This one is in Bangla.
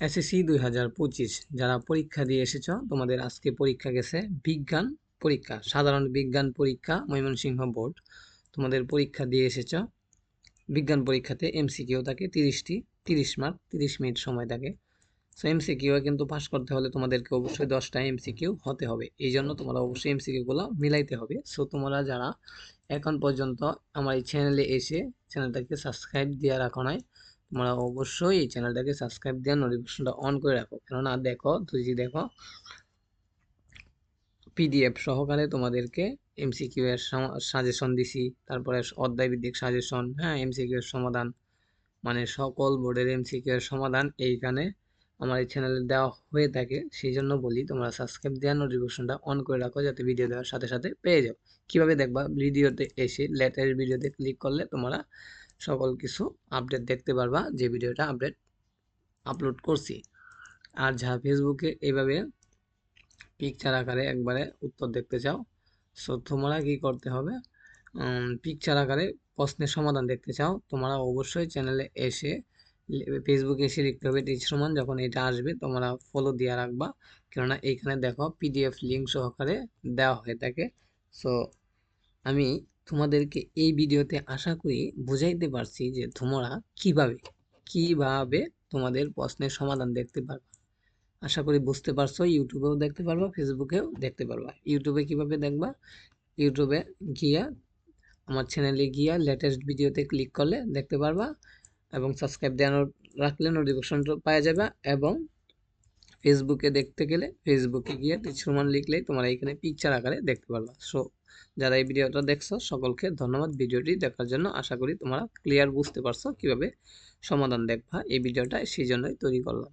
এসএসসি দুই হাজার পঁচিশ, যারা পরীক্ষা দিয়ে এসেছ, তোমাদের আজকে পরীক্ষা গেছে বিজ্ঞান পরীক্ষা, সাধারণ বিজ্ঞান পরীক্ষা, ময়মনসিংহ বোর্ড। তোমাদের পরীক্ষা দিয়ে এসেছ, বিজ্ঞান পরীক্ষাতে এমসিকিউ থাকে তিরিশটি, তিরিশ মার্ক, তিরিশ মিনিট সময় থাকে। সো এমসিকিউ কিন্তু পাস করতে হলে তোমাদেরকে অবশ্যই দশটা এমসিকিউ হতে হবে। এই জন্য তোমরা অবশ্যই এমসিকিউগুলো মিলাইতে হবে। সো তোমরা যারা এখন পর্যন্ত আমার এই চ্যানেলে এসে চ্যানেলটাকে সাবস্ক্রাইব দেওয়া রাখো নাই তোমরা অবশ্যই এই চ্যানেলটাকে সাবস্ক্রাইব দিয়ে নোটিফিকেশনটা অন করে রাখো। কেননা দেখো তুই যদি দেখো পিডিএফ সহকারে তোমাদেরকে এমসিকিউ এর সাজেশন দিছি, তারপরে অধ্যায় ভিত্তিক সাজেশন হ্যাঁ এমসিকিউ এর সমাধান মানে সকল বোর্ডের এমসিকিউ এর সমাধান এইখানে আমার এই চ্যানেলে দেওয়া হয়ে থাকে। সেই জন্য বলি, তোমরা সাবস্ক্রাইব দেওয়ার নোটিফিকেশনটা অন করে রাখো, যাতে ভিডিও দেওয়ার সাথে সাথে পেয়ে যাও। কীভাবে দেখবা? ভিডিওতে এসে লেটেস্ট ভিডিওতে ক্লিক করলে তোমরা সকল কিছু আপডেট দেখতে পারবা, যে ভিডিওটা আপডেট আপলোড করছি। আর যা ফেসবুকে এইভাবে পিকচার আকারে একবারে উত্তর দেখতে চাও সো তোমরা কি করতে হবে? পিকচার আকারে প্রশ্নের সমাধান দেখতে চাও, তোমরা অবশ্যই চ্যানেলে এসে ফেসবুকে এসে লিখতে হবে টিচারমান যখন এটা আসবে তোমরা ফলো দিয়ে রাখবা। কেননা এইখানে দেখো পিডিএফ লিঙ্ক সহকারে দেওয়া হয়ে থাকে। সো আমি তোমাদেরকে এই ভিডিওতে আশা করি বুঝাইতে পারছি যে তোমরা কীভাবে কীভাবে তোমাদের প্রশ্নের সমাধান দেখতে পারবে। আশা করি বুঝতে পারছ, ইউটিউবেও দেখতে পারবা, ফেসবুকেও দেখতে পারবা। ইউটিউবে কীভাবে দেখবা? ইউটিউবে গিয়া, আমার চ্যানেলে গিয়া লেটেস্ট ভিডিওতে ক্লিক করলে দেখতে পারবা এবং সাবস্ক্রাইব দেওয়ানো রাখলে নোটিফিকেশনটা পাওয়া যাবে এবং ফেসবুকে দেখতে গেলে ফেসবুকে গিয়ে টিচারমান লিখলেই তোমরা এখানে পিকচার আকারে দেখতে পারবা। সো যারা এই ভিডিওটা দেখছ, সকলকে ধন্যবাদ। ভিডিওটি দেখার জন্য আশা করি তোমরা ক্লিয়ার বুঝতে পারছ কীভাবে সমাধান দেখবা এই ভিডিওটা, সেই জন্যই তৈরি করলাম।